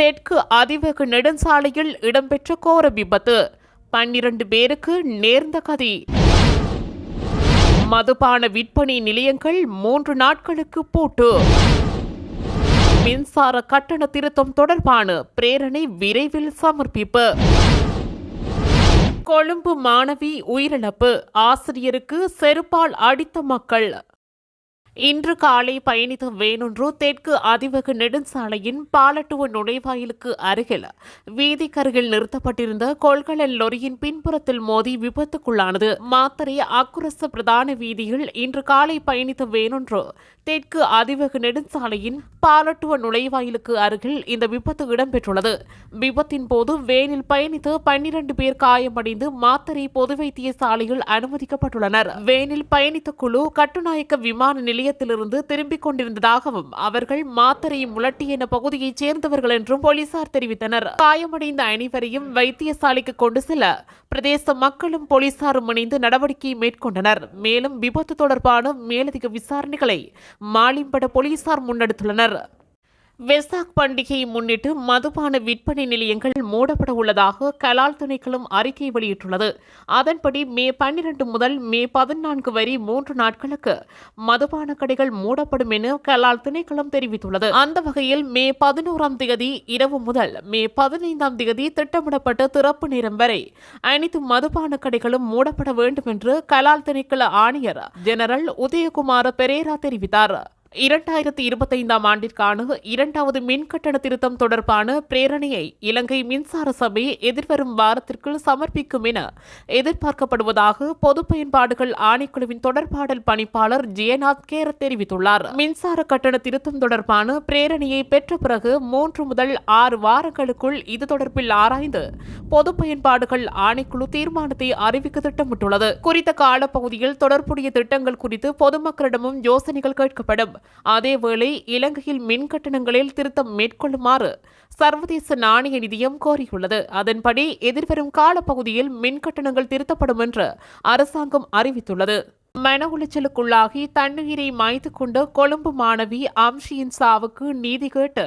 தெற்கு அதிவேக நெடுஞ்சாலையில் இடம்பெற்ற கோர விபத்து. பன்னிரண்டு பேருக்கு நேர்ந்த கதி. மதுபான விற்பனை நிலையங்கள் மூன்று நாட்களுக்கு பூட்டு. மின்சார கட்டண திருத்தம் தொடர்பான பிரேரணை விரைவில் சமர்ப்பிப்பு. கொழும்பு மாணவி உயிரிழப்பு. ஆசிரியருக்கு செருப்பால் அடித்த மக்கள். இன்று காலை பயணித்த வேனொன்று தெற்கு அதிவகு நெடுஞ்சாலையின் பாலட்டுவ நுழைவாயிலுக்கு அருகில் வீதிக்கருகில் நிறுத்தப்பட்டிருந்த கொள்கலன் லொரியின் பின்புறத்தில் மோதி விபத்துக்குள்ளானது. மாத்தறை அக்குரச பிரதான வீதியில் இன்று காலை பயணித்த வேனொன்று தெற்கு அதிவேக நெடுஞ்சாலையின் பாலட்டுவ நுழைவாயிலுக்கு அருகில் இந்த விபத்து இடம்பெற்றுள்ளது. விபத்தின் போது வேனில் பயணித்து பன்னிரண்டு பேர் காயமடைந்து மாத்தறை பொது வைத்தியசாலையில் அனுமதிக்கப்பட்டுள்ளனர். வேனில் பயணித்த குழு கட்டுநாயக்க விமான நிலையத்திலிருந்து திரும்பிக் கொண்டிருந்ததாகவும் அவர்கள் மாத்தறை முலட்டி என பகுதியைச் சேர்ந்தவர்கள் என்றும் போலீசார் தெரிவித்தனர். காயமடைந்த அனைவரையும் வைத்தியசாலைக்கு கொண்டு செல்ல பிரதேச மக்களும் போலீசாரும் இணைந்து நடவடிக்கை மேற்கொண்டனர். மேலும் விபத்து தொடர்பான மேலதிக விசாரணைகளை மாலிம்பட போலீசார் முன்னெடுத்துள்ளனர். வெசாக் பண்டிகையை முன்னிட்டு மதுபான விற்பனை நிலையங்கள் மூடப்பட உள்ளதாக கலால் திணைக்களம் அறிக்கை வெளியிட்டுள்ளது. அதன்படி மே பன்னிரண்டு முதல் மே பதினான்கு வரை மூன்று நாட்களுக்கு மதுபான கடைகள் மூடப்படும் என கலால் திணைக்களம் தெரிவித்துள்ளது. அந்த வகையில் மே பதினோராம் தேதி இரவு முதல் மே பதினைந்தாம் தேதி திட்டமிடப்பட்ட திறப்பு நேரம் வரை அனைத்து மதுபான கடைகளும் மூடப்பட வேண்டும் என்று கலால் திணைக்கள ஆணையர் ஜெனரல் உதயகுமார பெரேரா தெரிவித்தார். இரண்டாயிரத்தி இருபத்தைந்தாம் ஆண்டிற்கான இரண்டாவது மின் கட்டண திருத்தம் தொடர்பான பிரேரணையை இலங்கை மின்சார சபை எதிர்வரும் வாரத்திற்குள் சமர்ப்பிக்கும் என எதிர்பார்க்கப்படுவதாக பொது பயன்பாடுகள் ஆணைக்குழுவின் தொடர்பாடல் பணிப்பாளர் ஜெயநாத் கேர தெரிவித்துள்ளார். மின்சார கட்டண திருத்தம் தொடர்பான பிரேரணையை பெற்ற பிறகு மூன்று முதல் ஆறு வாரங்களுக்குள் இது தொடர்பில் ஆராய்ந்து பொது பயன்பாடுகள் ஆணைக்குழு தீர்மானத்தை அறிவிக்க திட்டமிட்டுள்ளது. குறித்த காலப்பகுதியில் தொடர்புடைய திட்டங்கள் குறித்து பொதுமக்களிடமும் யோசனைகள் கேட்கப்படும். அதேவேளை இலங்கையில் மின் கட்டணங்களில் திருத்தம் மேற்கொள்ளுமாறு சர்வதேச நாணய நிதியம் கோரியுள்ளது. அதன்படி எதிர்வரும் காலப்பகுதியில் மின் கட்டணங்கள் திருத்தப்படும் என்று அரசாங்கம் அறிவித்துள்ளது. மன உளைச்சலுக்குள்ளாகி தண்ணீரை மாய்த்து கொண்டு கொழும்பு மாணவி அம்ஷியின் சாவுக்கு நீதி கேட்டு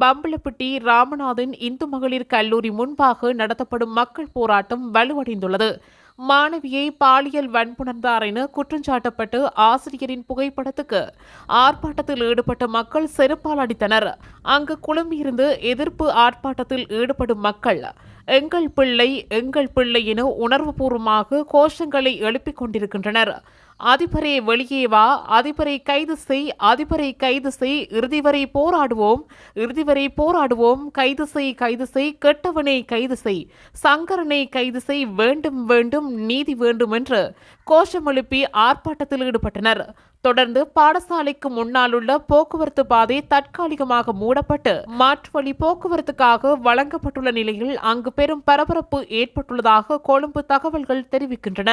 பம்பலப்பிட்டி ராமநாதன் இந்து மகளிர் கல்லூரி முன்பாக நடத்தப்படும் மக்கள் போராட்டம் வலுவடைந்துள்ளது. மாணவியை பாலியல் வன்புணர்ந்தார் என குற்றஞ்சாட்டப்பட்டு ஆசிரியரின் புகைப்படத்துக்கு ஆர்ப்பாட்டத்தில் ஈடுபட்ட மக்கள் செருப்பால் அடித்தனர். அங்கு குழுமியிருந்து எதிர்ப்பு ஆர்ப்பாட்டத்தில் ஈடுபடும் மக்கள் எங்கள் பிள்ளை எங்கள் பிள்ளை என உணர்வுபூர்வமாக கோஷங்களை எழுப்பிக் கொண்டிருக்கின்றனர். அதிபரே வெளியே வா அதிபரை கைது செய் அதிபரை கைது செய் இறுதி வரை போராடுவோம் இறுதி வரை போராடுவோம் கைது செய் கைது செய் கெட்டவனை கைது செய் சங்கரனை கைது செய் வேண்டும் வேண்டும் நீதி வேண்டும் என்று கோஷம் எழுப்பி ஆர்ப்பாட்டத்தில் ஈடுபட்டனர். தொடர்ந்து பாடசாலைக்கு முன்னாலுள்ள போக்குவரத்து பாதை தற்காலிகமாக மூடப்பட்டு மாற்று வழி போக்குவரத்துக்காக வழங்கப்பட்டுள்ள நிலையில் அங்கு பெரும் பரபரப்பு ஏற்பட்டுள்ளதாக கொழும்பு தகவல்கள் தெரிவிக்கின்றன.